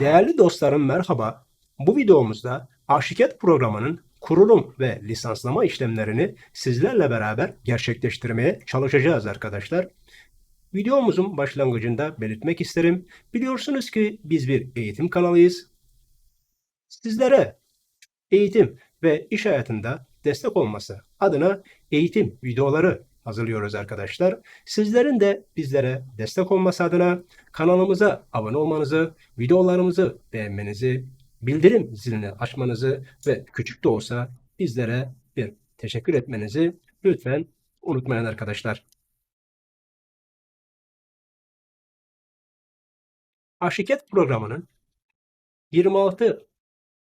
Değerli dostlarım merhaba. Bu videomuzda Arşiket programının kurulum ve lisanslama işlemlerini sizlerle beraber gerçekleştirmeye çalışacağız arkadaşlar. Videomuzun başlangıcında belirtmek isterim. Biliyorsunuz ki biz bir eğitim kanalıyız. Sizlere eğitim ve iş hayatında destek olması adına eğitim videoları hazırlıyoruz arkadaşlar. Sizlerin de bizlere destek olması adına kanalımıza abone olmanızı, videolarımızı beğenmenizi, bildirim zilini açmanızı ve küçük de olsa bizlere bir teşekkür etmenizi lütfen unutmayın arkadaşlar. Aşiket programının 26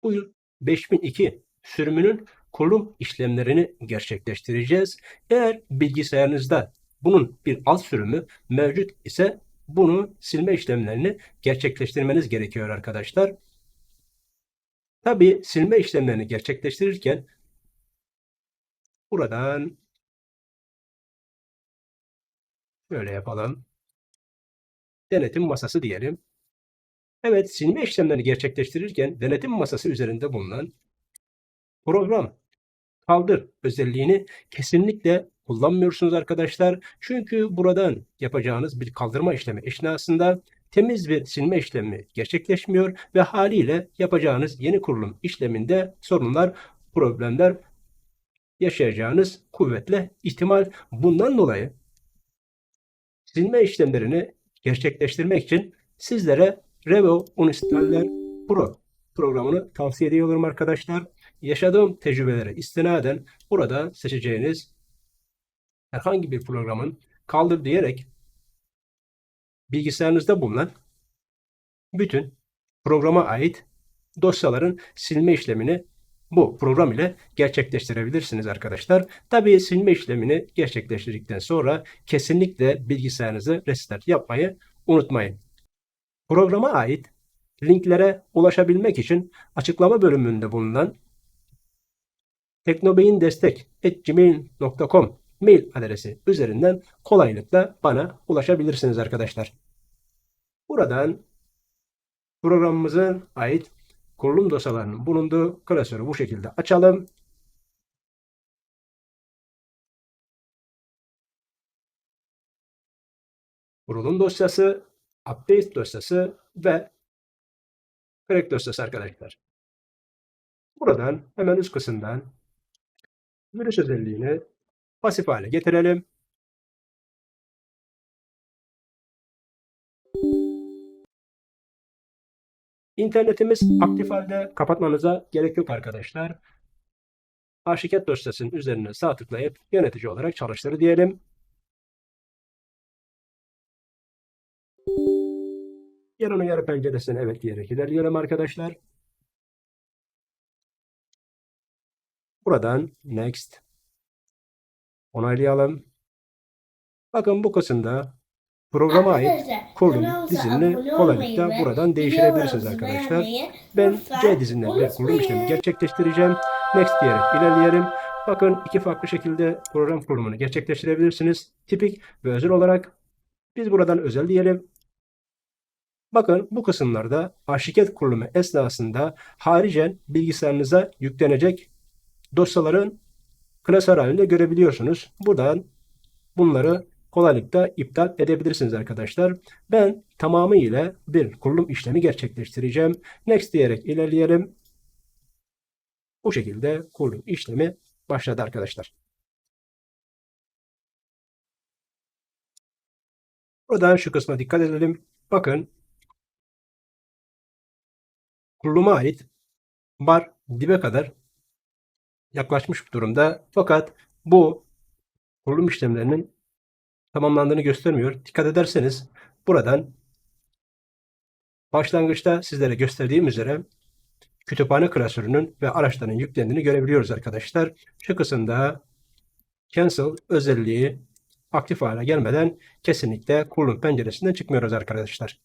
bu yıl 5002 sürümünün kurulum işlemlerini gerçekleştireceğiz. Eğer bilgisayarınızda bunun bir alt sürümü mevcut ise bunu silme işlemlerini gerçekleştirmeniz gerekiyor arkadaşlar. Tabi silme işlemlerini gerçekleştirirken buradan şöyle yapalım. Denetim masası diyelim. Evet, silme işlemlerini gerçekleştirirken denetim masası üzerinde bulunan program kaldır özelliğini kesinlikle kullanmıyorsunuz arkadaşlar. Çünkü buradan yapacağınız bir kaldırma işlemi esnasında temiz bir silme işlemi gerçekleşmiyor ve haliyle yapacağınız yeni kurulum işleminde sorunlar, problemler yaşayacağınız kuvvetle ihtimal. Bundan dolayı silme işlemlerini gerçekleştirmek için sizlere Revo Uninstaller Pro programını tavsiye ediyorum arkadaşlar. Yaşadığım tecrübelere istinaden burada seçeceğiniz herhangi bir programın kaldır diyerek bilgisayarınızda bulunan bütün programa ait dosyaların silme işlemini bu program ile gerçekleştirebilirsiniz arkadaşlar. Tabii silme işlemini gerçekleştirdikten sonra kesinlikle bilgisayarınızı restart yapmayı unutmayın. Programa ait linklere ulaşabilmek için açıklama bölümünde bulunan teknobeyindestek.gmail.com mail adresi üzerinden kolaylıkla bana ulaşabilirsiniz arkadaşlar. Buradan programımızın ait kurulum dosyalarının bulunduğu klasörü bu şekilde açalım. Kurulum dosyası, update dosyası ve crack dosyası arkadaşlar. Buradan hemen üst kısımdan virüs özelliğini pasif hale getirelim. İnternetimiz aktif halde kapatmanıza gerek yok arkadaşlar. Arşiket dosyasının üzerine sağ tıklayıp yönetici olarak çalıştır diyelim. Yarın uyarı penceresine evet diyerek ilerleyelim arkadaşlar. Buradan next onaylayalım. Bakın bu kısımda programa ait kurulum dizinini kolaylıkla buradan değiştirebilirsiniz arkadaşlar. Ben C dizinden bir kurulum işlemi gerçekleştireceğim. Next diyerek ilerleyelim. Bakın iki farklı şekilde program kurulumunu gerçekleştirebilirsiniz. Tipik ve özel olarak biz buradan özel diyelim. Bakın bu kısımlarda arşiket kurulumu esnasında haricen bilgisayarınıza yüklenecek dosyaların klasör halinde görebiliyorsunuz. Buradan bunları kolaylıkla iptal edebilirsiniz arkadaşlar. Ben tamamıyla bir kurulum işlemi gerçekleştireceğim. Next diyerek ilerleyelim. Bu şekilde kurulum işlemi başladı arkadaşlar. Buradan şu kısma dikkat edelim. Bakın kuruluma ait bar dibe kadar yaklaşmış durumda. Fakat bu kurulum işlemlerinin tamamlandığını göstermiyor. Dikkat ederseniz buradan başlangıçta sizlere gösterdiğim üzere kütüphane klasörünün ve araçların yüklendiğini görebiliyoruz arkadaşlar. Şu kısımda cancel özelliği aktif hale gelmeden kesinlikle kurulum penceresinden çıkmıyoruz arkadaşlar.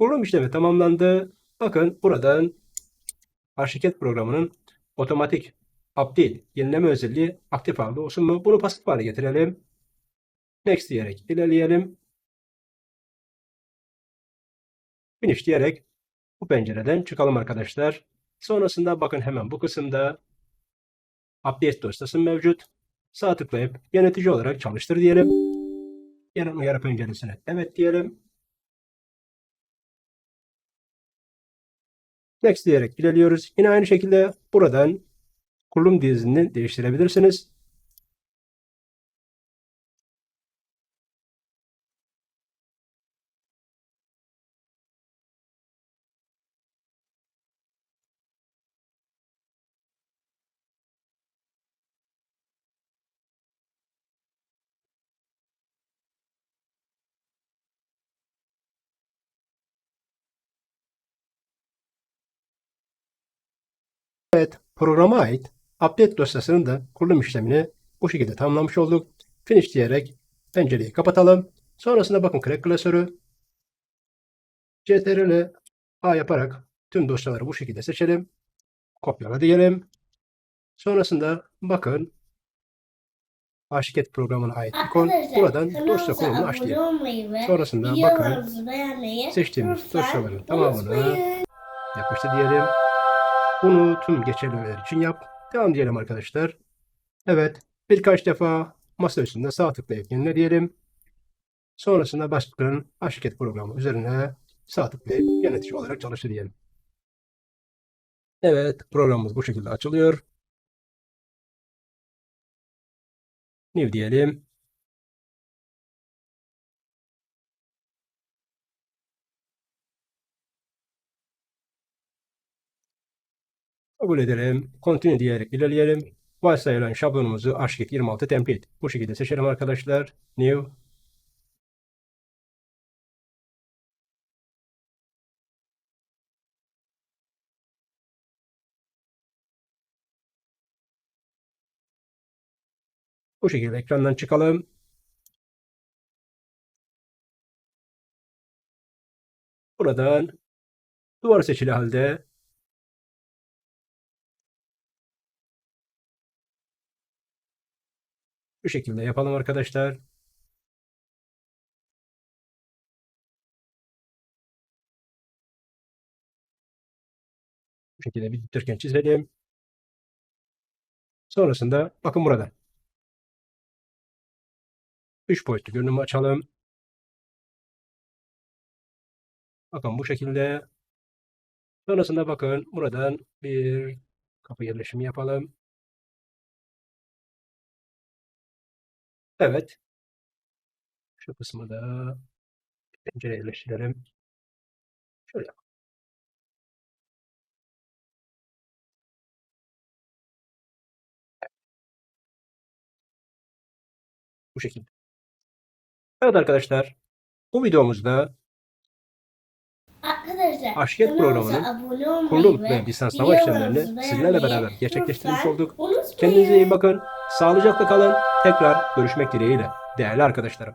Kurulum işlemi tamamlandı. Bakın buradan Arşiket programının otomatik update yenileme özelliği aktif halde olsun mu? Bunu pasif hale getirelim. Next diyerek ilerleyelim. Finish diyerek bu pencereden çıkalım arkadaşlar. Sonrasında bakın hemen bu kısımda update dosyası mevcut. Sağ tıklayıp yönetici olarak çalıştır diyelim. Gelen uyarı penceresine evet diyelim. Next diyerek ilerliyoruz. Yine aynı şekilde buradan kurulum dizinini değiştirebilirsiniz. Evet, programa ait update dosyasının da kurulum işlemini bu şekilde tamamlamış olduk. Finish diyerek pencereyi kapatalım. Sonrasında bakın crack klasörü CTRL A yaparak tüm dosyaları bu şekilde seçelim. Kopyala diyelim. Sonrasında bakın Aşiket programına ait ikon. Arkadaşlar, Buradan dosya konumunu olmayı ve Sonrasında bakın seçtiğimiz dosyaların tamamını yapıştı diyelim. Bunu tüm geçerliler için yap. Devam diyelim arkadaşlar. Evet. Birkaç defa masa üstünde sağ tıklayıp yenile diyelim. Sonrasında başkanın Aşiket programı üzerine sağ tıklayıp yönetici olarak çalıştı diyelim. Evet. Programımız bu şekilde açılıyor. New diyelim. Kabul edelim. Continue diyerek ilerleyelim. Varsayılan şablonumuzu Arşiket 26 template. Bu şekilde seçelim arkadaşlar. New. Bu şekilde ekrandan çıkalım. Buradan duvar seçili halde bu şekilde yapalım arkadaşlar. Bu şekilde bir dikdörtgen çizelim. Sonrasında bakın burada. 3 boyutlu görünümü açalım. Bakın bu şekilde. Sonrasında bakın buradan bir kapı yerleşimi yapalım. Evet. Şu kısmı da pencere yerleştirelim. Şöyle yap. Bu şekilde. Evet arkadaşlar. Bu videomuzda Arkadaşlar kanalımıza programının kurulum ve lisanslama işlemlerini sizlerle beraber gerçekleştirmiş olduk. Kendinize iyi bakın. Sağlıcakla kalın. Tekrar görüşmek dileğiyle. Değerli arkadaşlarım.